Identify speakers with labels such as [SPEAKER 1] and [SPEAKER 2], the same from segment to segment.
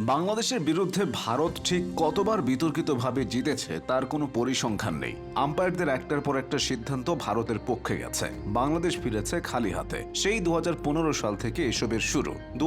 [SPEAKER 1] বাংলাদেশের বিরুদ্ধে ভারত ঠিক কতবার বিতর্কিতভাবে জিতেছে, তার কোনো পরিসংখ্যান নেই। আম্পায়ারদের একটার পর একটা সিদ্ধান্ত ভারতের পক্ষে গেছে। বাংলাদেশ ফিরেছে খালি হাতে। সেই দুহাজার পনেরো সাল থেকে এসবের শুরু। দু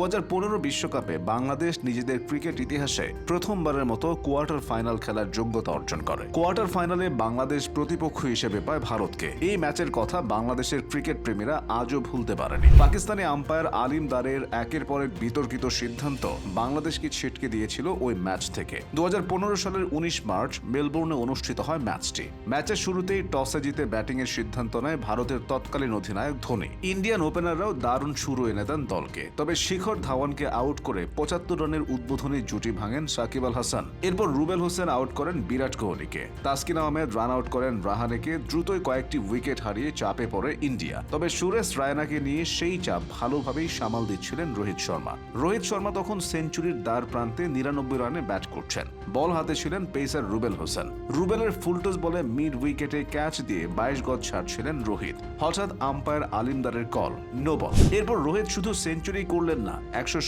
[SPEAKER 1] বিশ্বকাপে বাংলাদেশ নিজেদের ক্রিকেট ইতিহাসে প্রথমবারের মতো কোয়ার্টার ফাইনাল খেলার যোগ্যতা অর্জন করে। কোয়ার্টার ফাইনালে বাংলাদেশ প্রতিপক্ষ হিসেবে পায় ভারতকে। এই ম্যাচের কথা বাংলাদেশের ক্রিকেট প্রেমীরা আজও ভুলতে পারেনি। পাকিস্তানি আম্পায়ার আলিম দারের একের পর এক বিতর্কিত সিদ্ধান্ত বাংলাদেশ বাংলাদেশকে ছিটকে দিয়েছিল ওই ম্যাচ থেকে। দু হাজার পনেরো সালের উনিশ মার্চ মেলবোর্নে অনুষ্ঠিত হয় ম্যাচটি। ম্যাচের শুরুতেই টসে জিতে ব্যাটিংয়ের সিদ্ধান্ত নেয় ভারতের তৎকালীন অধিনায়ক ধোনি। ইন্ডিয়ান ওপেনাররাও দারুণ শুরু এনে দেন দলকে। তবে শিখর ধাওয়ানকে আউট করে পঁচাত্তর রানের উদ্বোধনী জুটি ভাঙেন সাকিব আল হাসান। এরপর রুবেল হোসেন আউট করেন বিরাট কোহলিকে। তাসকিন আহমেদ রান আউট করেন রাহানেকে। দ্রুতই কয়েকটি উইকেট হারিয়ে চাপে পড়ে ইন্ডিয়া। তবে সুরেশ রায়নাকে নিয়ে সেই চাপ ভালোভাবেই সামাল দিচ্ছিলেন রোহিত শর্মা। রোহিত শর্মা তখন সেঞ্চুরির দ্বার প্রান্তে নিরানব্বই রানে ব্যাট করছেন। বল হাতে ছিলেন পেসার রুবেল হোসেন। রুবেলের ফুলটস বলে মিড উইকেটে ক্যাচ দিয়ে বাইশ গজ ছাড়ছিলেন রোহিত। হঠাৎ আম্পায়ার আলিমদারের কল, নো বল। এরপর রোহিত শুধু সেঞ্চুরি করলেন না, একশো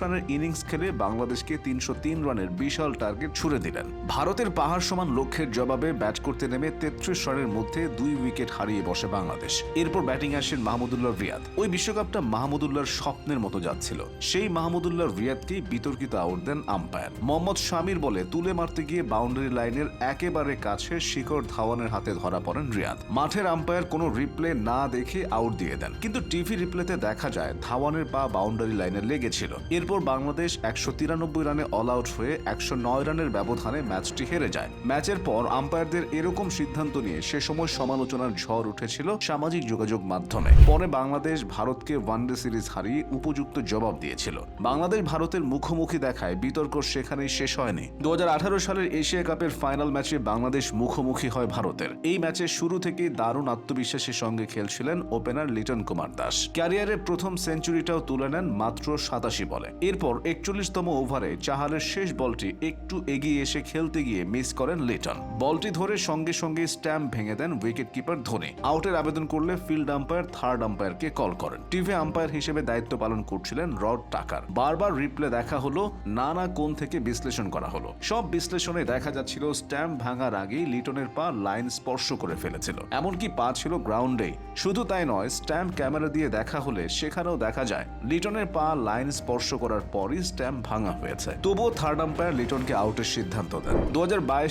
[SPEAKER 1] রানের ইনিংস খেলে বাংলাদেশকে তিনশো তিন রানের বিশাল টার্গেট ছুড়ে দিলেন। ভারতের পাহাড় সমান লক্ষ্যের জবাবে ব্যাট করতে নেমে তেত্রিশ রানের মধ্যে দুই উইকেট হারিয়ে বসে বাংলাদেশ। এরপর ব্যাটিং আসেন মাহমুদুল্লাহ রিয়াদ। ওই বিশ্বকাপটা মাহমুদুল্লাহর স্বপ্নের মতো যাচ্ছিল। সেই মাহমুদুল্লাহ রিয়াদকেই বিতর্কিত আউট দেন আম্পায়ার। মোহাম্মদ শামির বলে তুলে মারতে গিয়ে বাউন্ডারি লাইনের একেবারে কাছে শিখর ধাওয়ানের হাতে ধরা পড়েন রিয়াদ। মাঠের আম্পায়ার কোনো রিপ্লে না দেখে আউট দিয়ে দেন। কিন্তু টিভি রিপ্লেতে দেখা যায়, ধাওয়ানের পা বাউন্ডারি লাইনে লেগেছিল এরপর বাংলাদেশ একশো তিরানব্বই রানে অল আউট হয়ে একশো নয় রানের ব্যবধানে ম্যাচটি হেরে যায়। ম্যাচের পর আম্পায়ারদের এরকম সিদ্ধান্ত নিয়ে সে সময় সমালোচনার ঝড় উঠেছিল সামাজিক যোগাযোগ মাধ্যমে। পরে বাংলাদেশ ভারতকে ওয়ানডে সিরিজ হারিয়ে উপযুক্ত জবাব দিয়েছিল। বাংলাদেশ ভারতের মুখোমুখি দেখায়, বিতর্ক সেখানেই শেষ হয়নি। দুই হাজার আঠারো সালের এশিয়া কাপের ফাইনাল ম্যাচে বাংলাদেশ মুখোমুখি হয় ভারতের। এই ম্যাচের শুরু থেকেই দারুণ আত্মবিশ্বাসের সঙ্গে খেলছিলেন ওপেনার লিটন কুমার দাস। ক্যারিয়ারের প্রথম সেঞ্চুরিটাও তুলে নেন মাত্র সাতাশি বলে। এরপর একচল্লিশতম ওভারে চাহালের শেষ বলটি একটু এগিয়ে এসে খেলতে গিয়ে মিস করেন লিটন। বলটি ধরে সঙ্গে সঙ্গে স্ট্যাম্প ভেঙে দেন উইকেট কিপার ধোনি। আউটের আবেদন করলে ফিল্ড আম্পায়ার, থার্ড আম্পায়ারকে কল করেন। টিভি আম্পায়ার হিসেবে দায়িত্ব পালন করছিলেন রড টাকার। বারবার রিপ্লে দেখা হলো নানা কোণ থেকে বিশ্লেষণ করা হলো। সব বিশ্লেষণে দেখা যাচ্ছিল স্ট্যাম্প ভাঙার আগেই লিটনের পা লাইন স্পর্শ করে ফেলেছিল। এমনকি পা ছিল গ্রাউন্ডেই শুধু তাই নয়, স্ট্যাম্প ক্যামেরা দিয়ে দেখা হলে সেখানেও দেখা যায়, লিটনের পা লাইন স্পর্শ করার পরই স্ট্যাম্প ভাঙা হয়েছে। তবুও থার্ড আম্পায়ার লিটনকে আউটের সিদ্ধান্ত দেন। দু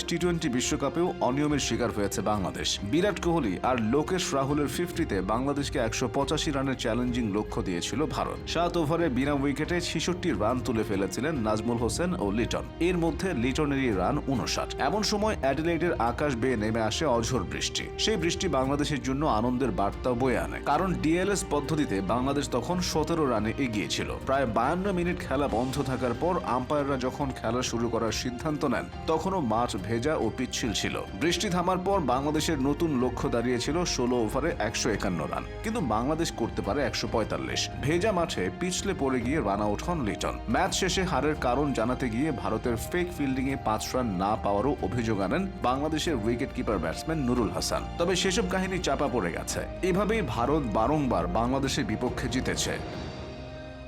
[SPEAKER 1] টি টোয়েন্টি বিশ্বকাপেও অনিয়মের শিকার হয়েছে বাংলাদেশ। বিরাট কোহলি আর লোকেশ রাহুলের ফিফটিতে বাংলাদেশকে একশো পঁচাশি রানের চ্যালেঞ্জিং লক্ষ্য দিয়েছিল ভারত। সাত ওভারে বিনা উইকেটে ছেষট্টি রান তুলে ফেলেছিলেন নাজমুল হোসেন ও লিটন। এর মধ্যে লিটনেরই রান উনষাট এমন সময় অ্যাডিলেইডের আকাশ বেয়ে নেমে আসে অঝোর বৃষ্টি। সেই বৃষ্টি বাংলাদেশের জন্য আনন্দের বার্তা বয়ে আনে। কারণ ডিএলএস পদ্ধতিতে বাংলাদেশ তখন সতেরো রানে এগিয়ে ছিল। প্রায় বায়ান্ন মিনিট খেলা বন্ধ থাকার পর আম্পায়াররা যখন খেলা শুরু করার সিদ্ধান্ত নেন, তখনও মাঠ ভেজা ও পিচ্ছিল ছিল। বৃষ্টি থামার পর বাংলাদেশের নতুন লক্ষ্য দাঁড়িয়েছিল ষোলো ওভারে একশো একান্ন রান। কিন্তু বাংলাদেশ করতে পারে একশো পঁয়তাল্লিশ। ভেজা মাঠে পিছলে পড়ে গিয়ে রান আউট হন লিটন। ম্যাচ শেষে হারের কারণ জানাতে গিয়ে ভারতের ফেক ফিল্ডিং এ পাঁচ রান না পাওয়ারও অভিযোগ আনেন বাংলাদেশের wicket keeper batsman Nurul Hasan. তবে সেসব কাহিনী চাপা পড়ে গেছে। এভাবেই ভারত বারংবার বাংলাদেশের বিপক্ষে জিতেছে।